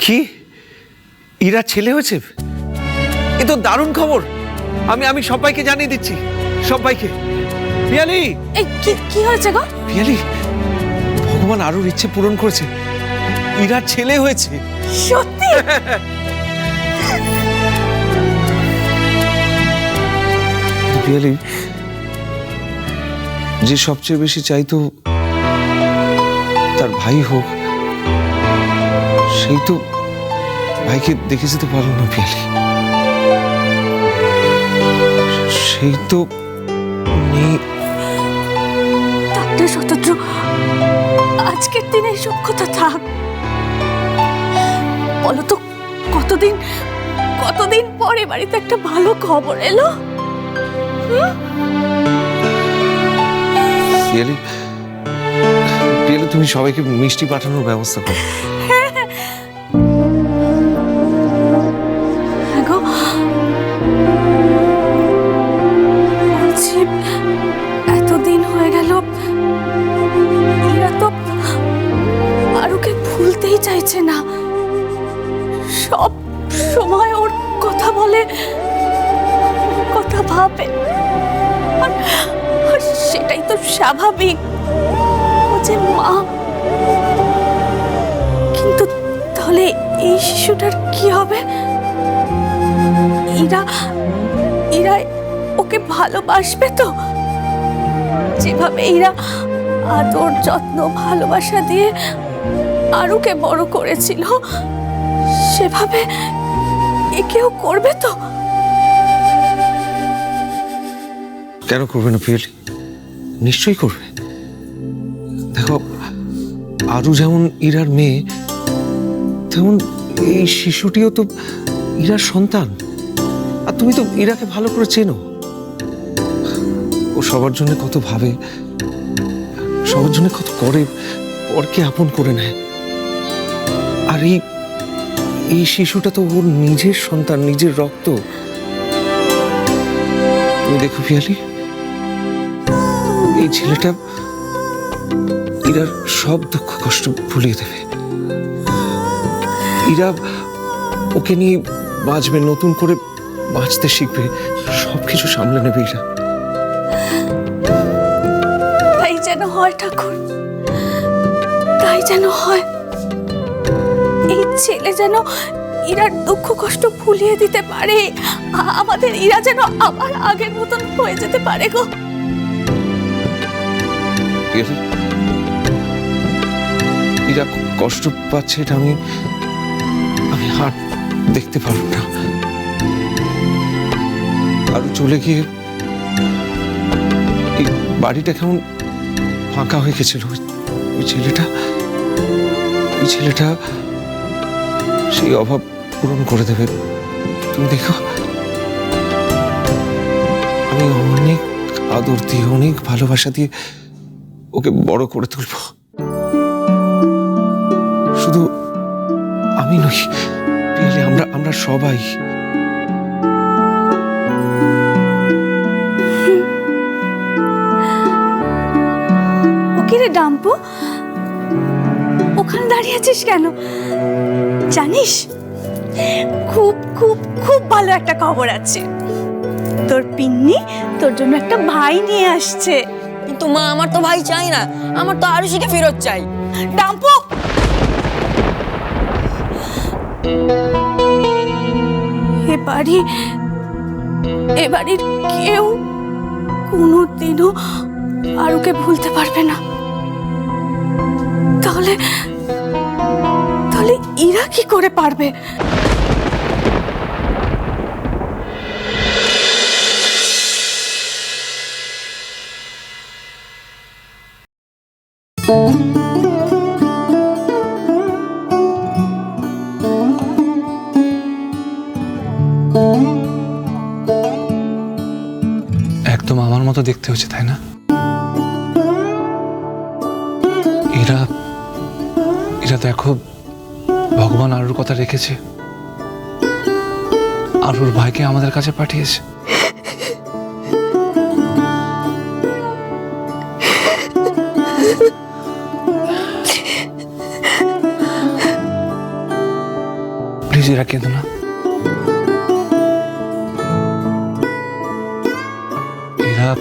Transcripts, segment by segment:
কি? ইরা ছেলে হয়েছে? এ তো দারুণ খবর। আমি আমি সবাইকে জানিয়ে দিচ্ছি সবাইকে। পিয়ালি! এই কি কি হয়েছে গো? পিয়ালি ভগবান আরোর ইচ্ছে পূরণ করেছে। ইরার ছেলে হয়েছে। সত্যি? পিয়ালি যে সবচেয়ে বেশি চাইতো তার ভাই হোক সেই তো ভাইকে দেখে যেতে পারল না পিয়ালি। সেই তো নেই ডাক্তার শতদ্র আজকের দিনে এসব কথা থাক। বলো তো কতদিন কতদিন পরে বাড়িতে একটা ভালো খবর এলো? পিয়ালি পিয়ালি তুমি সবাইকে মিষ্টি পাঠানোর ব্যবস্থা করো। ভাবে আর সেটাই তো স্বাভাবিক। মা। কিন্তু তাহলে এই শিশুটার কি হবে? ইরা ইরা ওকে ভালোবাসবে তো? যেভাবে ইরা আদর, যত্ন, ভালোবাসা দিয়ে আরুকে বড় করেছিল, সেভাবে একেও করবে তো? কেন করবে না পিয়ালি নিশ্চয়ই করবে। দেখো, আরু যেমন ইরার মেয়ে, তেমন এই শিশুটিও তো ইরার সন্তান। আর তুমি তো ইরাকে ভালো করে চেনো। ও সবার জন্য কত ভাবে, সবার জন্য কত করে, পরকে আপন করে নেয়। আর এই এই শিশুটা তো ওর নিজের সন্তান, নিজের রক্ত। তুমি দেখো পিয়ালি এই ছেলেটা ইরার সব দুঃখ কষ্ট ভুলিয়ে দেবে। ইরা ওকে নিয়ে বাঁচবে, নতুন করে বাঁচতে শিখবে, সবকিছু সামলে নেবে ইরা। তাই যেন হয় ঠাকুর, তাই যেন হয়। এই ছেলে যেন ইরার দুঃখ কষ্ট ভুলিয়ে দিতে পারে আমাদের ইরা যেন আবার আগের মতন হয়ে যেতে পারে গো। ইরা কষ্ট পাচ্ছে এটা আমি আমি হাট দেখতে পারব না। আরও চলে গিয়ে এই বাড়িটা কেমন ফাঁকা হয়ে গেছিল? ওই ছেলেটা ওই ছেলেটা সেই অভাব পূরণ করে দেবে। তুমি দেখো। আমি অনেক আদর দিয়ে, অনেক ভালোবাসা দিয়ে ওকে বড় করে তুলব। শুধু আমি নই, পিয়ালি, আমরা আমরা সবাই। রে ডাম্পু? ওখানে দাঁড়িয়ে আছিস কেন? জানিস, খুব খুব খুব ভালো একটা খবর আছে। তোর পিন্নি তোর জন্য একটা ভাই নিয়ে আসছে। কিন্তু মা, আমার তো ভাই চাই না। আমার তো আরুষিকে ফেরত চাই। ডাম্পু! এ বাড়ি এ বাড়ির কেউ কোনোদিনও আরুকে ভুলতে পারবে না। তাহলে তাহলে ইরা কি করে পারবে? একদম আমার মতো দেখতে হচ্ছে, তাই না? এরা এরা দেখো, ভগবান আরুর কথা রেখেছে। আরুর ভাইকে আমাদের কাছে পাঠিয়েছে। এরা কেঁদো না। এরা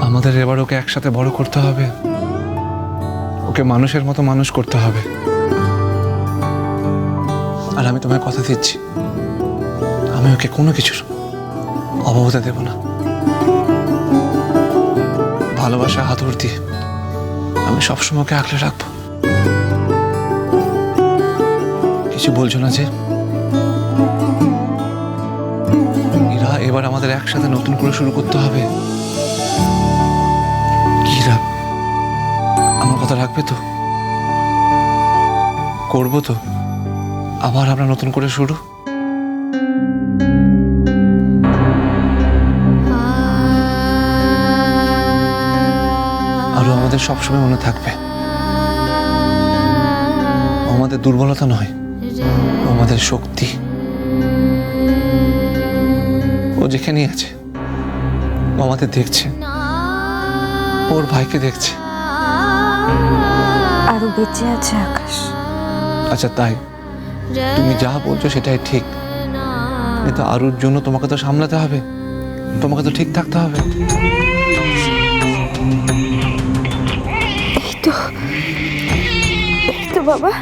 আমাদের এবার ওকে একসাথে বড় করতে হবে। ওকে মানুষের মতো মানুষ করতে হবে। আর আমি তোমায় কথা দিচ্ছি। আমি ওকে কোনো কিছুর অভাব হতে দেব না। ভালোবাসা হাতুর দিয়ে আমি সবসময় ওকে আঁকলে রাখব। কিছু বলছো না যে? ইরা, এবার আমাদের একসাথে নতুন করে শুরু করতে হবে। আমার কথা রাখবে তো? করব তো? আবার আমরা নতুন করে শুরু? আরও আমাদের সবসময় মনে থাকবে। আমাদের দুর্বলতা নয়। আমাদের শক্তি। ও যেখানেই আছে ও আমাদের দেখছে। ওর ভাইকে দেখছে। আরও বেঁচে আছে আকাশ। আচ্ছা তাই। তুমি যা বলছো সেটাই ঠিক। কিন্তু আরুর জন্য তোমাকে তো সামলাতে হবে। তোমাকে তো ঠিক থাকতে হবে। এই তো এই তো বাবা।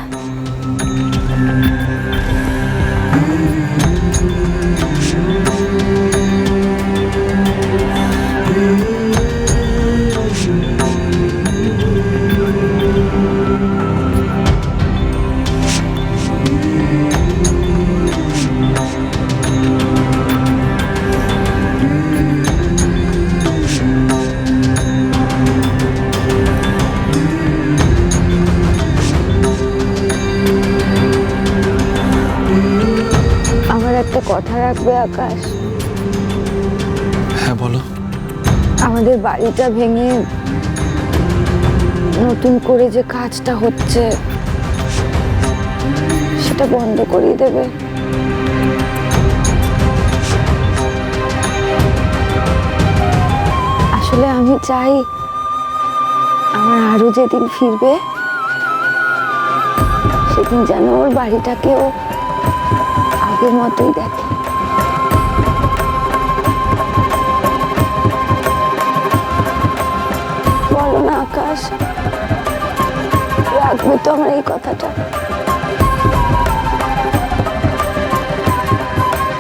রাখবে আকাশ। হ্যাঁ বলো। আমাদের বাড়িটা ভেঙে নতুন করে যে কাজটা হচ্ছে সেটা বন্ধ করিয়ে দেবে। আসলে আমি চাই আমার আরও যেদিন ফিরবে সেদিন যেন ওর বাড়িটাকেও আগের মতোই দেখে। আমার এই কথাটা।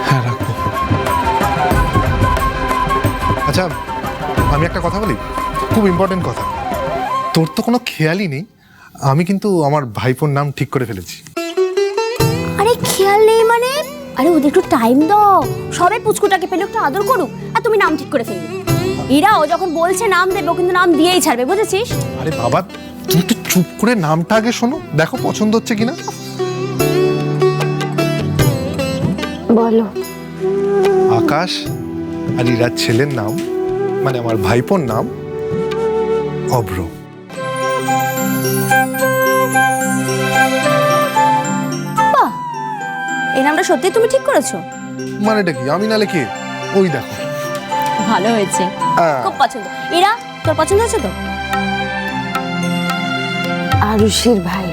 হ্যাঁ রাখব। আচ্ছা আমি একটা কথা বলি? খুব ইম্পর্টেন্ট কথা। তোর তো কোনো খেয়ালই নেই। আমি কিন্তু আমার ভাইপোর নাম ঠিক করে ফেলেছি। আরে খেয়াল নেই মানে? আরে ওদের একটু টাইম দাও। সবে পুচকুটাকে পেলে একটু আদর করুক আর তুমি নাম ঠিক করে ফেলবে। এরা ও যখন বলছে নাম দেবে কিন্তু নাম দিয়েই ছাড়বে বুঝেছিস? আরে বাবা তুমি একটু চুপ করে নামটা আগে শোনো দেখো পছন্দ হচ্ছে কিনা। বলো। আকাশ আর ইরার ছেলের নাম মানে আমার ভাইপোর নাম অভ্র। এই নামটা সত্যি তুমি ঠিক করেছ। মানেটা কি? আমি নালে কে? ওই দেখো। ভালো হয়েছে। হ্যাঁ। খুব পছন্দ। এরা তোর পছন্দ হয়েছে তো? আরুষির ভাই।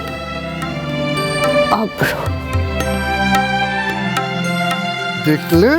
অভ্র। দেখলে?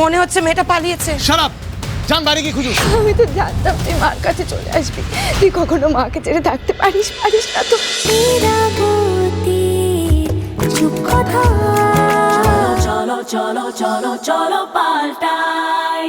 মনে হচ্ছে মেয়েটা পালিয়েছে। সারাপ যান বাড়ি গিয়ে খুঁজুন। আমি তো জানতাম তুই মার কাছে চলে আসবি। তুই কখনো মাকে ছেড়ে থাকতে পারিস পারিস না তো। চলো চলো চলো চলো পাল্টাই।